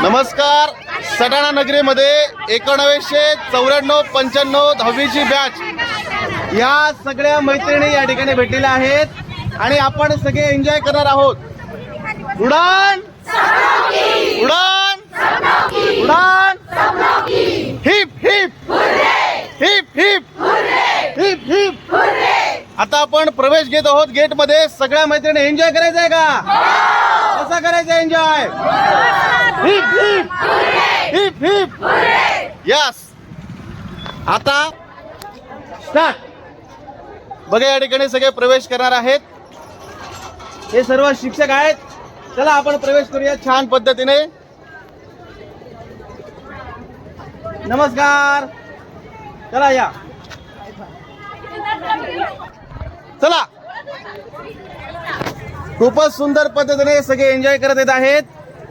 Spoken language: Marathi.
नमस्कार. सटाणा नगरीमध्ये एकोणावीसशे चौऱ्याण्णव पंच्याण्णव दहावीची बॅच या सगळ्या मैत्रिणी या ठिकाणी भेटलेल्या आहेत आणि आपण सगळे एन्जॉय करणार आहोत. उडान! उडान! उडान! Hip hip! Hip hip! Hip hip! आता आपण प्रवेश घेत आहोत गेटमध्ये. सगळ्या मैत्रिणी एन्जॉय करायचं आहे का? कसा करायचा एन्जॉय हिप हिप. यस आता स्टार्ट बघा या ठिकाणी सगळे प्रवेश करणार आहेत. हे सर्व शिक्षक आहेत. चला आपण प्रवेश करूया छान पद्धतीने. नमस्कार. चला या. चला. खूपच सुंदर पद्धतीने सगळे एन्जॉय करत येत आहेत.